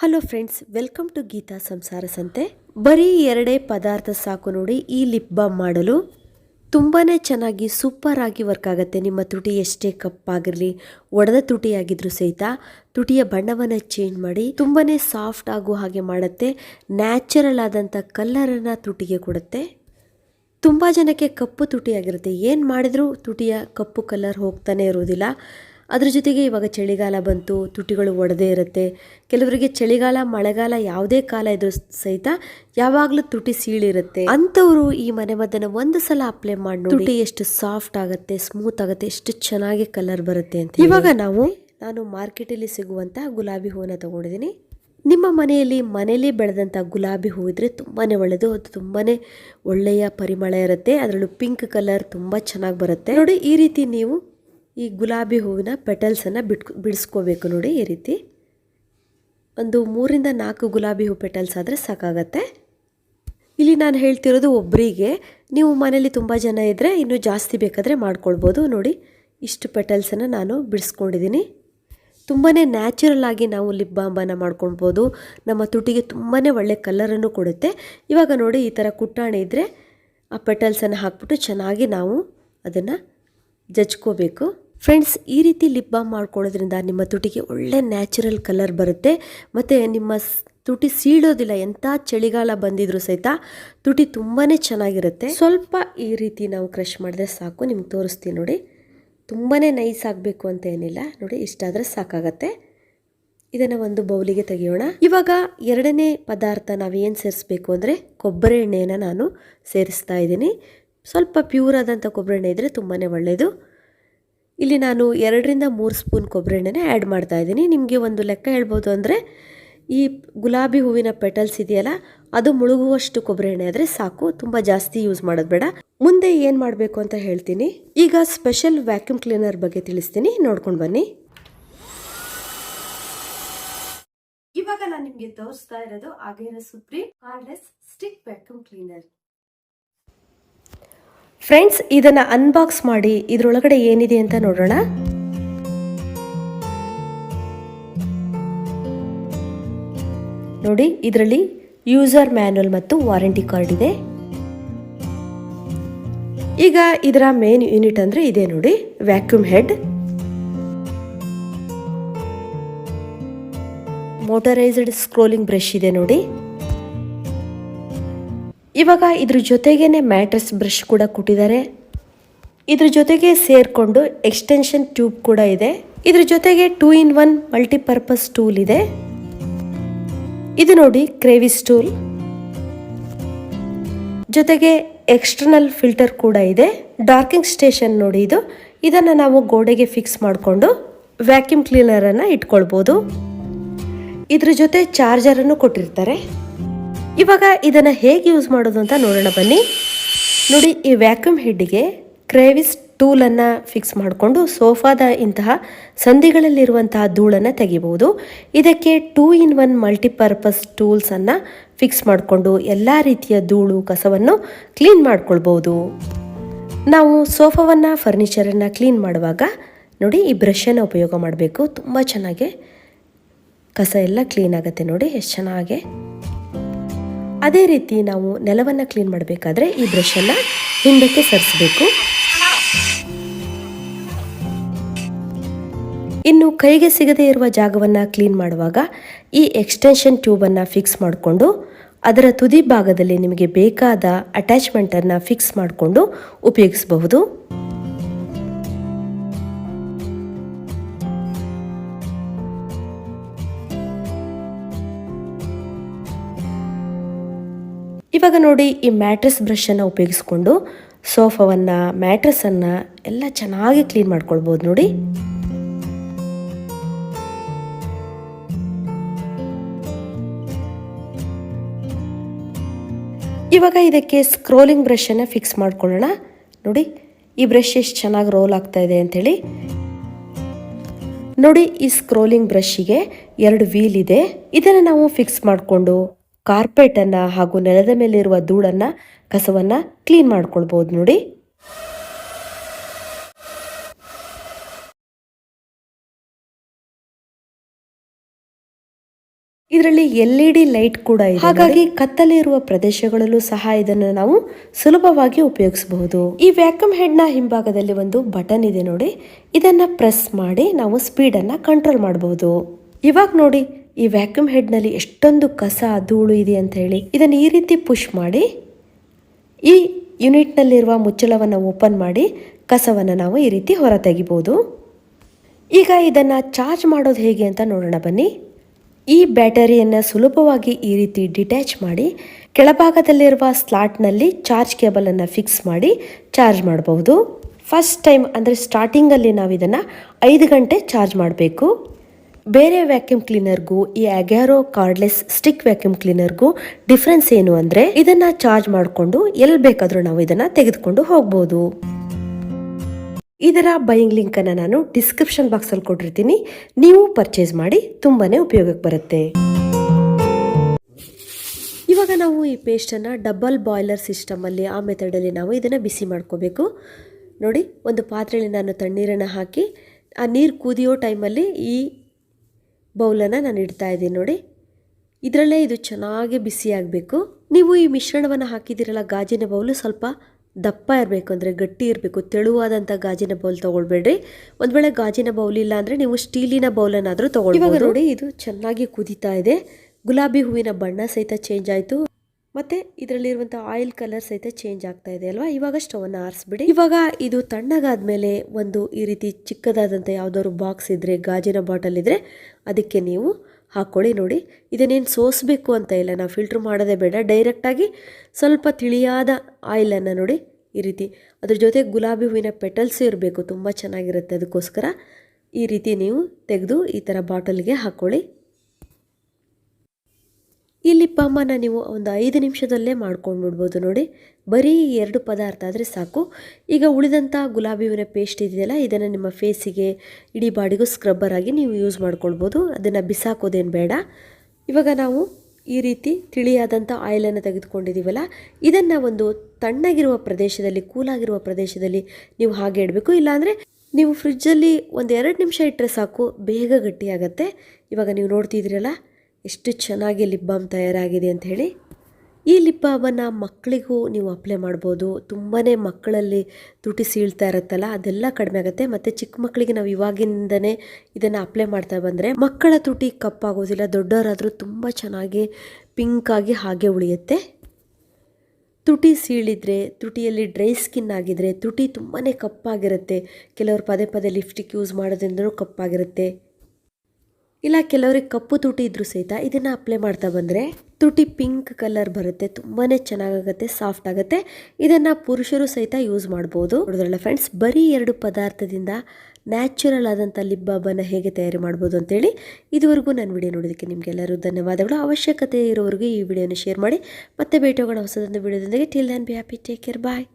Hello friends welcome to Geetha ಸಂಸಾರ ಸಂತೆ. ಬರೀ ಎರಡೇ ಪದಾರ್ಥ ಸಾಕು ನೋಡಿ ಈ ಲಿಪ್ ಬಾಮ್ ಮಾಡಲು ತುಂಬಾ ಚೆನ್ನಾಗಿ ಸೂಪರ್ ಆಗಿ ವರ್ಕ್ ಆಗುತ್ತೆ. ನಿಮ್ಮ ತುಟಿ ಎಷ್ಟೇ ಕಪ್ಪಾಗಿರಲಿ, ಒಡೆದ ತುಟಿಯಾಗಿದ್ರೂ ಸಹಿತ ತುಟಿಯ ಬಣ್ಣವನ್ನು ಚೇಂಜ್ ಮಾಡಿ ತುಂಬಾ ಸಾಫ್ಟ್ ಆಗೋ ಹಾಗೆ ಮಾಡುತ್ತೆ. ನ್ಯಾಚುರಲ್ ಆದಂಥ ಕಲ್ಲರನ್ನು ತುಟಿಗೆ ಕೊಡುತ್ತೆ. ತುಂಬ ಜನಕ್ಕೆ ಕಪ್ಪು ತುಟಿಯಾಗಿರುತ್ತೆ. ಏನು ಮಾಡಿದರೂ ತುಟಿಯ ಕಪ್ಪು ಕಲರ್ ಹೋಗ್ತಾನೆ ಇರೋದಿಲ್ಲ ಅದ್ರ ಜೊತೆಗೆ ಇವಾಗ ಚಳಿಗಾಲ ಬಂತು ತುಟಿಗಳು ಒಡೆದೇ ಇರುತ್ತೆ. ಕೆಲವರಿಗೆ ಚಳಿಗಾಲ ಮಳೆಗಾಲ ಯಾವುದೇ ಕಾಲ ಇದ್ರೂ ಸಹಿತ ಯಾವಾಗಲೂ ತುಟಿ ಸೀಳಿರುತ್ತೆ. ಅಂಥವ್ರು ಈ ಮನೆಮದ್ದನ್ನು ಒಂದು ಸಲ ಅಪ್ಲೈ ಮಾಡಿ ತುಟಿ ಎಷ್ಟು ಸಾಫ್ಟ್ ಆಗುತ್ತೆ ಸ್ಮೂತ್ ಆಗುತ್ತೆ ಎಷ್ಟು ಚೆನ್ನಾಗಿ ಕಲರ್ ಬರುತ್ತೆ ಅಂತ ಇವಾಗ ನಾವು ನಾನು ಮಾರ್ಕೆಟಲ್ಲಿ ಸಿಗುವಂಥ ಗುಲಾಬಿ ಹೂವನ್ನು ತಗೊಂಡಿದ್ದೀನಿ. ನಿಮ್ಮ ಮನೆಯಲ್ಲಿ ಮನೇಲಿ ಬೆಳೆದಂಥ ಗುಲಾಬಿ ಹೂ ಇದ್ದರೆ ತುಂಬಾ ಒಳ್ಳೆಯದು ಅದು ತುಂಬಾ ಒಳ್ಳೆಯ ಪರಿಮಳ ಇರುತ್ತೆ ಅದರಲ್ಲೂ ಪಿಂಕ್ ಕಲರ್ ತುಂಬ ಚೆನ್ನಾಗಿ ಬರುತ್ತೆ. ನೋಡಿ ಈ ರೀತಿ ನೀವು ಈ ಗುಲಾಬಿ ಹೂವಿನ ಪೆಟಲ್ಸನ್ನು ಬಿಟ್ ಬಿಡಿಸ್ಕೋಬೇಕು ನೋಡಿ ಈ ರೀತಿ. ಒಂದು ಮೂರಿಂದ ನಾಲ್ಕು ಗುಲಾಬಿ ಹೂ ಪೆಟಲ್ಸ್ ಆದರೆ ಸಾಕಾಗತ್ತೆ. ಇಲ್ಲಿ ನಾನು ಹೇಳ್ತಿರೋದು ಒಬ್ಬರಿಗೆ ನೀವು ಮನೇಲಿ ತುಂಬ ಜನ ಇದ್ದರೆ ಇನ್ನೂ ಜಾಸ್ತಿ ಬೇಕಾದರೆ ಮಾಡ್ಕೊಳ್ಬೋದು ನೋಡಿ. ಇಷ್ಟು ಪೆಟಲ್ಸನ್ನು ನಾನು ಬಿಡಿಸ್ಕೊಂಡಿದ್ದೀನಿ ತುಂಬಾ ನ್ಯಾಚುರಲ್ ಆಗಿ ನಾವು ಲಿಪ್ ಬಾಂಬನ್ನು ಮಾಡ್ಕೊಳ್ಬೋದು. ನಮ್ಮ ತುಟಿಗೆ ತುಂಬಾ ಒಳ್ಳೆ ಕಲರನ್ನು ಕೊಡುತ್ತೆ. ಇವಾಗ ನೋಡಿ ಈ ಥರ ಕುಟ್ಟಾಣೆ ಇದ್ದರೆ ಆ ಪೆಟಲ್ಸನ್ನು ಹಾಕ್ಬಿಟ್ಟು ಚೆನ್ನಾಗಿ ನಾವು ಅದನ್ನು ಜಜ್ಕೋಬೇಕು. ಫ್ರೆಂಡ್ಸ್ ಈ ರೀತಿ ಲಿಪ್ ಬಾಮ್ ಮಾಡ್ಕೊಳ್ಳೋದ್ರಿಂದ ನಿಮ್ಮ ತುಟಿಗೆ ಒಳ್ಳೆ ನ್ಯಾಚುರಲ್ ಕಲರ್ ಬರುತ್ತೆ. ಮತ್ತು ನಿಮ್ಮ ತುಟಿ ಸೀಳೋದಿಲ್ಲ, ಎಂಥ ಚಳಿಗಾಲ ಬಂದಿದ್ರು ಸಹಿತ ತುಟಿ ತುಂಬಾ ಚೆನ್ನಾಗಿರುತ್ತೆ. ಸ್ವಲ್ಪ ಈ ರೀತಿ ನಾವು ಕ್ರಷ್ ಮಾಡಿದ್ರೆ ಸಾಕು, ನಿಮ್ಗೆ ತೋರಿಸ್ತೀನಿ ನೋಡಿ. ತುಂಬಾ ನೈಸ್ ಆಗಬೇಕು ಅಂತ ಏನಿಲ್ಲ. ನೋಡಿ, ಇಷ್ಟಾದರೆ ಸಾಕಾಗತ್ತೆ. ಇದನ್ನು ಒಂದು ಬೌಲಿಗೆ ತೆಗೆಯೋಣ. ಇವಾಗ ಎರಡನೇ ಪದಾರ್ಥ ನಾವೇನು ಸೇರಿಸ್ಬೇಕು ಅಂದರೆ ಕೊಬ್ಬರಿ ಎಣ್ಣೆಯನ್ನು ನಾನು ಸೇರಿಸ್ತಾ ಇದ್ದೀನಿ. ಸ್ವಲ್ಪ ಪ್ಯೂರ್ ಆದಂಥ ಕೊಬ್ಬರಿ ಎಣ್ಣೆ ಇದ್ದರೆ ತುಂಬಾ ಒಳ್ಳೆಯದು ಇಲ್ಲಿ ನಾನು ಎರಡರಿಂದ ಮೂರು ಸ್ಪೂನ್ ಕೊಬ್ಬರಿ ಎಣ್ಣೆನೇ ಆ್ಯಡ್ ಮಾಡ್ತಾ ಇದ್ದೀನಿ. ನಿಮಗೆ ಒಂದು ಲೆಕ್ಕ ಹೇಳ್ಬೋದು ಅಂದರೆ ಈ ಗುಲಾಬಿ ಹೂವಿನ ಪೆಟಲ್ಸ್ ಇದೆಯಲ್ಲ, ಅದು ಮುಳುಗುವಷ್ಟು ಕೊಬ್ಬರಿ ಎಣ್ಣೆ ಆದರೆ ಸಾಕು, ತುಂಬ ಜಾಸ್ತಿ ಯೂಸ್ ಮಾಡೋದು ಬೇಡ. ಮುಂದೆ ಏನು ಮಾಡಬೇಕು ಅಂತ ಹೇಳ್ತೀನಿ. ಈಗ ಸ್ಪೆಷಲ್ ವ್ಯಾಕ್ಯೂಮ್ ಕ್ಲೀನರ್ ಬಗ್ಗೆ ತಿಳಿಸ್ತೀನಿ. ನೋಡ್ಕೊಂಡು ಬನ್ನಿ. ಇವಾಗ ನಾನು ನಿಮಗೆ ತೋರಿಸ್ತಾ ಇರೋದು Agaro supreme cordless stick vacuum cleaner friends ಇದನ್ನ ಅನ್ಬಾಕ್ಸ್ ಮಾಡಿ ಇದರೊಳಗಡೆ ಏನಿದೆ ಅಂತ ನೋಡೋಣ. ನೋಡಿ, ಇದರಲ್ಲಿ ಯೂಸರ್ ಮ್ಯಾನ್ಯಲ್ ಮತ್ತು ವಾರಂಟಿ ಕಾರ್ಡ್ ಇದೆ. ಈಗ ಇದರ ಮೇನ್ ಯೂನಿಟ್ ಅಂದ್ರೆ ಇದೆ ನೋಡಿ vacuum head motorised scrolling brush ಇದೆ ನೋಡಿ. ಇವಾಗ ಇದ್ರ ಜೊತೆಗೇನೆ ಮ್ಯಾಟ್ರಸ್ ಬ್ರಷ್ ಕೂಡ ಕೊಟ್ಟಿದ್ದಾರೆ. ಇದ್ರ ಜೊತೆಗೆ ಸೇರ್ಕೊಂಡು ಎಕ್ಸ್ಟೆನ್ಷನ್ ಟ್ಯೂಬ್ ಕೂಡ ಇದೆ. ಇದ್ರ ಜೊತೆಗೆ two in one multipurpose tool ಇದೆ. ಇದು ನೋಡಿ ಕ್ರೇವಿಸ್ ಟೂಲ್. ಜೊತೆಗೆ ಎಕ್ಸ್ಟರ್ನಲ್ ಫಿಲ್ಟರ್ ಕೂಡ ಇದೆ. ಡಾರ್ಕಿಂಗ್ ಸ್ಟೇಷನ್ ನೋಡಿ ಇದು. ಇದನ್ನು ನಾವು ಗೋಡೆಗೆ ಫಿಕ್ಸ್ ಮಾಡಿಕೊಂಡು ವ್ಯಾಕ್ಯೂಮ್ ಕ್ಲೀನರನ್ನು ಇಟ್ಕೊಳ್ಬೋದು. ಇದ್ರ ಜೊತೆ ಚಾರ್ಜರನ್ನು ಕೊಟ್ಟಿರ್ತಾರೆ. ಇವಾಗ ಇದನ್ನು ಹೇಗೆ ಯೂಸ್ ಮಾಡೋದು ಅಂತ ನೋಡೋಣ ಬನ್ನಿ. ನೋಡಿ, ಈ ವ್ಯಾಕ್ಯೂಮ್ ಹೆಡ್ಗೆ ಕ್ರೇವಿಸ್ ಟೂಲನ್ನು ಫಿಕ್ಸ್ ಮಾಡಿಕೊಂಡು ಸೋಫಾದ ಇಂತಹ ಸಂಧಿಗಳಲ್ಲಿರುವಂತಹ ಧೂಳನ್ನು ತೆಗಿಬಹುದು. ಇದಕ್ಕೆ ಟೂ ಇನ್ ಒನ್ ಮಲ್ಟಿಪರ್ಪಸ್ ಟೂಲ್ಸನ್ನು ಫಿಕ್ಸ್ ಮಾಡಿಕೊಂಡು ಎಲ್ಲ ರೀತಿಯ ಧೂಳು, ಕಸವನ್ನು ಕ್ಲೀನ್ ಮಾಡ್ಕೊಳ್ಬೋದು ನಾವು ಸೋಫಾವನ್ನು ಫರ್ನಿಚರನ್ನು ಕ್ಲೀನ್ ಮಾಡುವಾಗ ನೋಡಿ, ಈ ಬ್ರಷನ್ನು ಉಪಯೋಗ ಮಾಡಬೇಕು. ತುಂಬ ಚೆನ್ನಾಗಿ ಕಸ ಎಲ್ಲ ಕ್ಲೀನ್ ಆಗುತ್ತೆ ನೋಡಿ, ಎಷ್ಟು ಚೆನ್ನಾಗಿ. ಅದೇ ರೀತಿ ನಾವು ನೆಲವನ್ನು ಕ್ಲೀನ್ ಮಾಡಬೇಕಾದ್ರೆ ಈ ಬ್ರಷನ್ನು ಹಿಂದಕ್ಕೆ ಸರಿಸಬೇಕು. ಇನ್ನು ಕೈಗೆ ಸಿಗದೇ ಇರುವ ಜಾಗವನ್ನು ಕ್ಲೀನ್ ಮಾಡುವಾಗ ಈ ಎಕ್ಸ್ಟೆನ್ಷನ್ ಟ್ಯೂಬನ್ನು ಫಿಕ್ಸ್ ಮಾಡಿಕೊಂಡು ಅದರ ತುದಿ ಭಾಗದಲ್ಲಿ ನಿಮಗೆ ಬೇಕಾದ ಅಟ್ಯಾಚ್ಮೆಂಟನ್ನು ಫಿಕ್ಸ್ ಮಾಡಿಕೊಂಡು ಉಪಯೋಗಿಸಬಹುದು. ಇವಾಗ ನೋಡಿ ಈ ಮ್ಯಾಟ್ರಸ್ ಬ್ರಷನ್ನು ಉಪಯೋಗಿಸ್ಕೊಂಡು ಸೋಫಾವನ್ನು ಮ್ಯಾಟ್ರೆಸ್ಸನ್ನು ಎಲ್ಲ ಚೆನ್ನಾಗಿ ಕ್ಲೀನ್ ಮಾಡ್ಕೊಳ್ಬೋದು ನೋಡಿ. ಇವಾಗ ಇದಕ್ಕೆ ಸ್ಕ್ರೋಲಿಂಗ್ ಬ್ರಷನ್ನು ಫಿಕ್ಸ್ ಮಾಡ್ಕೊಳ್ಳೋಣ. ನೋಡಿ, ಈ ಬ್ರಷ್ ಎಷ್ಟು ಚೆನ್ನಾಗಿ ರೋಲ್ ಆಗ್ತಾ ಇದೆ ಅಂಥೇಳಿ ನೋಡಿ, ಈ ಸ್ಕ್ರೋಲಿಂಗ್ ಬ್ರಷ್ಗೆ ಎರಡು ವೀಲ್ ಇದೆ. ಇದನ್ನು ನಾವು ಫಿಕ್ಸ್ ಮಾಡಿಕೊಂಡು ಕಾರ್ಪೆಟನ್ನು ಹಾಗೂ ನೆಲದ ಮೇಲಿರುವ ಧೂಳನ್ನು ಕಸವನ್ನು ಕ್ಲೀನ್ ಮಾಡ್ಕೊಳ್ಬೋದು ನೋಡಿ. ಇದರಲ್ಲಿ ಎಲ್ ಇ ಡಿ ಲೈಟ್ ಕೂಡ ಇದೆ ಹಾಗಾಗಿ ಕತ್ತಲೆ ಇರುವ ಪ್ರದೇಶಗಳಲ್ಲೂ ಸಹ ಇದನ್ನು ನಾವು ಸುಲಭವಾಗಿ ಉಪಯೋಗಿಸಬಹುದು. ಈ ವ್ಯಾಕ್ಯೂಮ್ ಹೆಡ್ನ ಹಿಂಭಾಗದಲ್ಲಿ ಒಂದು ಬಟನ್ ಇದೆ ನೋಡಿ. ಇದನ್ನ ಪ್ರೆಸ್ ಮಾಡಿ ನಾವು ಸ್ಪೀಡ್ ಅನ್ನ ಕಂಟ್ರೋಲ್ ಮಾಡಬಹುದು ಇವಾಗ ನೋಡಿ ಈ ವ್ಯಾಕ್ಯೂಮ್ ಹೆಡ್ನಲ್ಲಿ ಎಷ್ಟೊಂದು ಕಸ, ಧೂಳು ಇದೆ ಅಂತ ಹೇಳಿ ಇದನ್ನು ಈ ರೀತಿ ಪುಷ್ ಮಾಡಿ, ಈ ಯೂನಿಟ್ ನಲ್ಲಿರುವ ಮುಚ್ಚಳವನ್ನು ಓಪನ್ ಮಾಡಿ ಕಸವನ್ನು ನಾವು ಈ ರೀತಿ ಹೊರ ತೆಗಿಬಹುದು ಈಗ ಇದನ್ನು ಚಾರ್ಜ್ ಮಾಡೋದು ಹೇಗೆ ಅಂತ ನೋಡೋಣ ಬನ್ನಿ. ಈ ಬ್ಯಾಟರಿಯನ್ನು ಸುಲಭವಾಗಿ ಈ ರೀತಿ ಡಿಟ್ಯಾಚ್ ಮಾಡಿ ಕೆಳಭಾಗದಲ್ಲಿರುವ ಸ್ಲಾಟ್ನಲ್ಲಿ ಚಾರ್ಜ್ ಕೇಬಲನ್ನು ಫಿಕ್ಸ್ ಮಾಡಿ ಚಾರ್ಜ್ ಮಾಡಬಹುದು. ಫಸ್ಟ್ ಟೈಮ್ ಅಂದರೆ ಸ್ಟಾರ್ಟಿಂಗಲ್ಲಿ ನಾವು ಇದನ್ನು ಐದು ಗಂಟೆ ಚಾರ್ಜ್ ಮಾಡಬೇಕು. ಬೇರೆ ವ್ಯಾಕ್ಯೂಮ್ ಕ್ಲೀನರ್ಗೂ ಈ ಅಗ್ಯಾರೋ ಕಾರ್ಡ್ಲೆಸ್ ಸ್ಟಿಕ್ ವ್ಯಾಕ್ಯೂಮ್ ಕ್ಲೀನರ್ಗೂ ಡಿಫ್ರೆನ್ಸ್ ಏನು ಅಂದ್ರೆ ಇದನ್ನ ಚಾರ್ಜ್ ಮಾಡಿಕೊಂಡು ಎಲ್ಲಿ ಬೇಕಾದರೂ ನಾವು ಇದನ್ನ ತೆಗೆದುಕೊಂಡು ಹೋಗ್ಬೋದು. ಇದರ ಬೈಯಿಂಗ್ ಲಿಂಕನ್ನು ನಾನು ಡಿಸ್ಕ್ರಿಪ್ಷನ್ ಬಾಕ್ಸಲ್ಲಿ ಕೊಟ್ಟಿರ್ತೀನಿ. ನೀವು ಪರ್ಚೇಸ್ ಮಾಡಿ ತುಂಬಾನೇ ಉಪಯೋಗಕ್ಕೆ ಬರುತ್ತೆ. ಇವಾಗ ನಾವು ಈ ಪೇಸ್ಟನ್ನು ಡಬಲ್ ಬಾಯ್ಲರ್ ಸಿಸ್ಟಮಲ್ಲಿ ಆ ಮೆಥಡಲ್ಲಿ ನಾವು ಇದನ್ನು ಬಿಸಿ ಮಾಡ್ಕೋಬೇಕು. ನೋಡಿ, ಒಂದು ಪಾತ್ರೆಯಲ್ಲಿ ನಾನು ತಣ್ಣೀರನ್ನು ಹಾಕಿ, ಆ ನೀರು ಕುದಿಯೋ ಟೈಮಲ್ಲಿ ಈ ಬೌಲನ್ನು ನಾನು ಇಡ್ತಾ ಇದ್ದೀನಿ ನೋಡಿ. ಇದರಲ್ಲೇ ಇದು ಚೆನ್ನಾಗಿ ಬಿಸಿ ಆಗಬೇಕು. ನೀವು ಈ ಮಿಶ್ರಣವನ್ನು ಹಾಕಿದ್ದೀರಲ್ಲ, ಗಾಜಿನ ಬೌಲು ಸ್ವಲ್ಪ ದಪ್ಪ ಇರಬೇಕು ಅಂದರೆ ಗಟ್ಟಿ ಇರಬೇಕು ತೆಳುವಾದಂಥ ಗಾಜಿನ ಬೌಲ್ ತೊಗೊಳ್ಬೇಡ್ರಿ. ಒಂದು ವೇಳೆ ಗಾಜಿನ ಬೌಲ್ ಇಲ್ಲ ಅಂದರೆ ನೀವು ಸ್ಟೀಲಿನ ಬೌಲನ್ನಾದರೂ ತೊಗೊಳ್ಬೋದು. ನೋಡಿ, ಇದು ಚೆನ್ನಾಗಿ ಕುದೀತಾ ಇದೆ. ಗುಲಾಬಿ ಹೂವಿನ ಬಣ್ಣ ಸಹಿತ ಚೇಂಜ್ ಆಯಿತು. ಮತ್ತೆ ಇದರಲ್ಲಿರುವಂಥ ಆಯಿಲ್ ಕಲರ್ ಸಹಿತ ಚೇಂಜ್ ಆಗ್ತಾ ಇದೆ ಅಲ್ವಾ? ಇವಾಗ ಸ್ಟವನ್ನು ಆರಿಸ್ಬಿಡಿ. ಇವಾಗ ಇದು ತಣ್ಣಗಾದ್ಮೇಲೆ ಒಂದು ಈ ರೀತಿ ಚಿಕ್ಕದಾದಂಥ ಯಾವುದಾದ್ರು ಬಾಕ್ಸ್ ಇದ್ರೆ, ಗಾಜಿನ ಬಾಟಲ್ ಇದ್ರೆ ಅದಕ್ಕೆ ನೀವು ಹಾಕ್ಕೊಳ್ಳಿ ನೋಡಿ. ಇದನ್ನೇನು ಸೋಸಬೇಕು ಅಂತ ಇಲ್ಲ, ನಾವು ಫಿಲ್ಟ್ರ್ ಮಾಡೋದೇ ಬೇಡ. ಡೈರೆಕ್ಟಾಗಿ ಸ್ವಲ್ಪ ತಿಳಿಯಾದ ಆಯಿಲನ್ನು ನೋಡಿ ಈ ರೀತಿ. ಅದ್ರ ಜೊತೆ ಗುಲಾಬಿ ಹೂವಿನ ಪೆಟಲ್ಸ್ ಇರಬೇಕು, ತುಂಬ ಚೆನ್ನಾಗಿರುತ್ತೆ. ಅದಕ್ಕೋಸ್ಕರ ಈ ರೀತಿ ನೀವು ತೆಗೆದು ಈ ಥರ ಬಾಟಲ್ಗೆ ಹಾಕ್ಕೊಳ್ಳಿ. ಈ ಲಿಪ್ ನೀವು ಒಂದು ಐದು ನಿಮಿಷದಲ್ಲೇ ಮಾಡ್ಕೊಂಡು ಬಿಡ್ಬೋದು ನೋಡಿ. ಬರೀ ಎರಡು ಪದಾರ್ಥ ಆದರೆ ಸಾಕು. ಈಗ ಉಳಿದಂಥ ಗುಲಾಬಿ ಹೂವಿನ ಪೇಸ್ಟ್ ಇದೆಯಲ್ಲ, ಇದನ್ನು ನಿಮ್ಮ ಫೇಸಿಗೆ ಇಡೀ ಬಾಡಿಗೂ ಸ್ಕ್ರಬ್ಬರ್ ಆಗಿ ನೀವು ಯೂಸ್ ಮಾಡ್ಕೊಳ್ಬೋದು. ಅದನ್ನು ಬಿಸಾಕೋದೇನು ಬೇಡ. ಇವಾಗ ನಾವು ಈ ರೀತಿ ತಿಳಿಯಾದಂಥ ಆಯಿಲನ್ನು ತೆಗೆದುಕೊಂಡಿದ್ದೀವಲ್ಲ ಇದನ್ನು ಒಂದು ತಣ್ಣಗಿರುವ ಪ್ರದೇಶದಲ್ಲಿ, ಕೂಲಾಗಿರುವ ಪ್ರದೇಶದಲ್ಲಿ ನೀವು ಹಾಗೆ ಇಡಬೇಕು. ಇಲ್ಲಾಂದರೆ ನೀವು ಫ್ರಿಜ್ಜಲ್ಲಿ ಒಂದು ಎರಡು ನಿಮಿಷ ಇಟ್ಟರೆ ಸಾಕು, ಬೇಗ ಗಟ್ಟಿಯಾಗತ್ತೆ. ಇವಾಗ ನೀವು ನೋಡ್ತಿದ್ದೀರಲ್ಲ ಎಷ್ಟು ಚೆನ್ನಾಗಿ ಲಿಪ್ ಬಾಮ್ ತಯಾರಾಗಿದೆ ಹೇಳಿ, ಈ ಲಿಪ್ ಬಾಮನ್ನು ಮಕ್ಕಳಿಗೂ ನೀವು ಅಪ್ಲೈ ಮಾಡ್ಬೋದು. ತುಂಬಾ ಮಕ್ಕಳಲ್ಲಿ ತುಟಿ ಸೀಳ್ತಾ ಇರುತ್ತಲ್ಲ, ಅದೆಲ್ಲ ಕಡಿಮೆ ಆಗುತ್ತೆ. ಮತ್ತು ಚಿಕ್ಕ ಮಕ್ಕಳಿಗೆ ನಾವು ಇವಾಗಿಂದನೇ ಇದನ್ನು ಅಪ್ಲೈ ಮಾಡ್ತಾ ಬಂದರೆ ಮಕ್ಕಳ ತುಟಿ ಕಪ್ಪಾಗೋದಿಲ್ಲ ದೊಡ್ಡವರಾದರೂ ತುಂಬ ಚೆನ್ನಾಗಿ ಪಿಂಕಾಗಿ ಹಾಗೆ ಉಳಿಯುತ್ತೆ. ತುಟಿ ಸೀಳಿದರೆ, ತುಟಿಯಲ್ಲಿ ಡ್ರೈ ಸ್ಕಿನ್ ಆಗಿದ್ರೆ ತುಟಿ ತುಂಬಾ ಕಪ್ಪಾಗಿರುತ್ತೆ ಕೆಲವರು ಪದೇ ಪದೇ ಲಿಪ್ಸ್ಟಿಕ್ ಯೂಸ್ ಮಾಡೋದ್ರಿಂದ ಕಪ್ಪಾಗಿರುತ್ತೆ ಇಲ್ಲ, ಕೆಲವ್ರಿಗೆ ಕಪ್ಪು ತುಟಿ ಇದ್ದರೂ ಸಹಿತ ಇದನ್ನು ಅಪ್ಲೈ ಮಾಡ್ತಾ ಬಂದರೆ ತುಟಿ ಪಿಂಕ್ ಕಲರ್ ಬರುತ್ತೆ ತುಂಬಾ ಚೆನ್ನಾಗಾಗುತ್ತೆ ಸಾಫ್ಟ್ ಆಗುತ್ತೆ. ಇದನ್ನು ಪುರುಷರು ಸಹಿತ ಯೂಸ್ ಮಾಡ್ಬೋದು. ನೋಡಿದ್ರಲ್ಲ ಫ್ರೆಂಡ್ಸ್ ಬರೀ ಎರಡು ಪದಾರ್ಥದಿಂದ ನ್ಯಾಚುರಲ್ ಆದಂಥ ಲಿಪ್ ಬಾಬನ್ನು ಹೇಗೆ ತಯಾರಿ ಮಾಡ್ಬೋದು ಅಂತೇಳಿ ಇದುವರೆಗೂ ನಾನು ವಿಡಿಯೋ ನೋಡೋದಕ್ಕೆ ನಿಮಗೆಲ್ಲರೂ ಧನ್ಯವಾದಗಳು. ಅವಶ್ಯಕತೆ ಇರೋವರೆಗೂ ಈ ವಿಡಿಯೋನ ಶೇರ್ ಮಾಡಿ. ಮತ್ತೆ ಭೇಟಿ ಹೋಗೋಣ ಹೊಸದೊಂದು ವಿಡಿಯೋದೊಂದಿಗೆ till then be happy take care bye